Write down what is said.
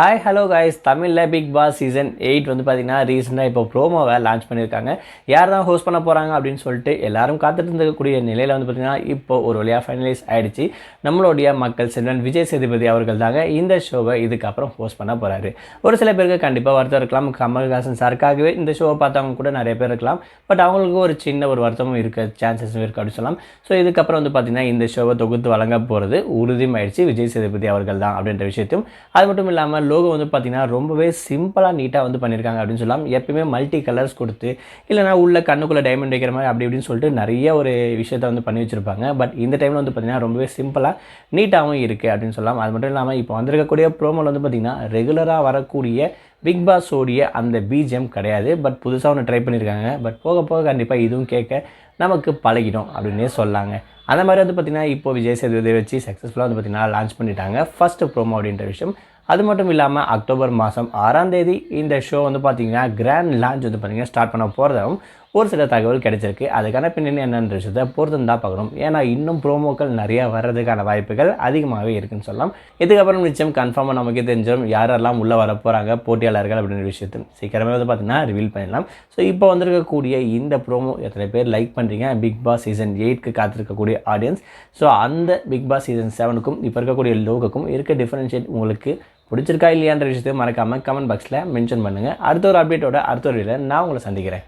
Hi hello guys தமிழில் big pass season eight வந்து பார்த்தீங்கன்னா ரீசெண்டாக இப்போ ப்ரோமோவை லான்ச் பண்ணியிருக்காங்க. யார் தான் ஹோஸ்ட் பண்ண போகிறாங்க அப்படின்னு சொல்லிட்டு எல்லாரும் காத்துட்டு இருந்தக்கூடிய நிலையில் வந்து பார்த்தீங்கன்னா இப்போ ஒரு வழியாக ஃபைனலைஸ் ஆகிடுச்சு நம்மளுடைய மக்கள் செல்வன் விஜய் சேதுபதி அவர்கள் தாங்க இந்த ஷோவை இதுக்கப்புறம் ஹோஸ்ட் பண்ண போகிறாரு ஒரு சில பேருக்கு கண்டிப்பாக வருத்தம் இருக்கலாம். கமல்ஹாசன் சாருக்காகவே இந்த ஷோவை பார்த்தவங்க கூட நிறைய பேர் இருக்கலாம். பட் அவங்களுக்கு ஒரு சின்ன ஒரு வருத்தமும் இருக்க சான்சஸும் இருக்குது அப்படின்னு சொல்லலாம். ஸோ இதுக்கப்புறம் வந்து பார்த்திங்கன்னா இந்த ஷோவை தொகுத்து வழங்க போகிறது உறுதியாயிடுச்சு விஜய் சேதுபதி அவர்கள் தான் அப்படின்ற விஷயத்தையும். அது மட்டும் இல்லாமல் லோகோ வந்து பார்த்தீங்கன்னா ரொம்பவே சிம்பிளாக நீட்டாக வந்து பண்ணியிருக்காங்க அப்படின்னு சொல்லலாம். எப்பயுமே மல்டி கலர்ஸ் கொடுத்து இல்லைனா உள்ள கண்ணுக்குள்ளே டைமண்ட் வைக்கிற மாதிரி அப்படி இப்படின்னு சொல்லிட்டு நிறைய ஒரு விஷயத்த வந்து பண்ணி வச்சுருப்பாங்க. பட் இந்த டைமில் வந்து பார்த்தீங்கன்னா ரொம்பவே சிம்பிளாக நீட்டாகவும் இருக்குது அப்படின்னு சொல்லலாம். அது மட்டும் இல்லாமல் இப்போ வந்திருக்கக்கூடிய ப்ரோமோவில் வந்து பார்த்தீங்கன்னா ரெகுலராக வரக்கூடிய பிக் பாஸ் ஓடிய அந்த பிஜிஎம் கிடையாது. பட் புதுசாக ஒன்று ட்ரை பண்ணியிருக்காங்க பட் போக போக கண்டிப்பாக இதுவும் கேட்க நமக்கு பழகிடும் அப்படின்னே சொல்லாங்க. அந்த மாதிரி வந்து பார்த்திங்கன்னா இப்போ விஜய் சேதுபதி வச்சு சக்ஸஸ்ஃபுல்லாக வந்து பார்த்திங்கன்னா லான்ச் பண்ணிட்டாங்க. ஃபஸ்ட்டு ப்ரோமோ அப்படின்ற விஷயம். அது மட்டும் இல்லாமல் அக்டோபர் மாதம் ஆறாம் தேதி இந்த ஷோ வந்து பார்த்திங்கன்னா கிராண்ட் லான்ச் வந்து பார்த்திங்கன்னா ஸ்டார்ட் பண்ண போகிறதாகவும் ஒரு சில தகவல் கிடைச்சிருக்கு. அதுக்கான பின்னணி என்னன்ற விஷயத்தை பொறுத்து தான் பார்க்கணும். ஏன்னா இன்னும் ப்ரோமோக்கள் நிறையா வர்றதுக்கான வாய்ப்புகள் அதிகமாகவே இருக்குன்னு சொல்லலாம். இதுக்கப்புறம் நிச்சயம் கன்ஃபார்மாக நமக்கு தெரிஞ்சிடும் யாரெல்லாம் உள்ளே வர போகிறாங்க போட்டியாளர்கள் அப்படின்ற விஷயத்தை சீக்கிரமே வந்து பார்த்திங்கன்னா ரிவீல் பண்ணிடலாம் ஸோ இப்போ வந்திருக்கக்கூடிய இந்த ப்ரோமோ எத்தனை பேர் லைக் பண்ணுறீங்க பிக் பாஸ் சீசன் எயிட்க்கு காத்திருக்கக்கூடிய ஆடியன்ஸ் ஸோ அந்த பிக் பாஸ் சீசன் செவனுக்கும் இப்போ இருக்கக்கூடிய லோகக்கும் இருக்க டிஃப்ரென்ஷியேட் உங்களுக்கு பிடிச்சிருக்கா இல்லையான்ற விஷயத்தையும் மறக்காமல் கமெண்ட் பாக்ஸில் மென்ஷன் பண்ணுங்கள் அடுத்த ஒரு அப்டேட்டோட அடுத்த ஒரு நான் உங்களை சந்திக்கிறேன்.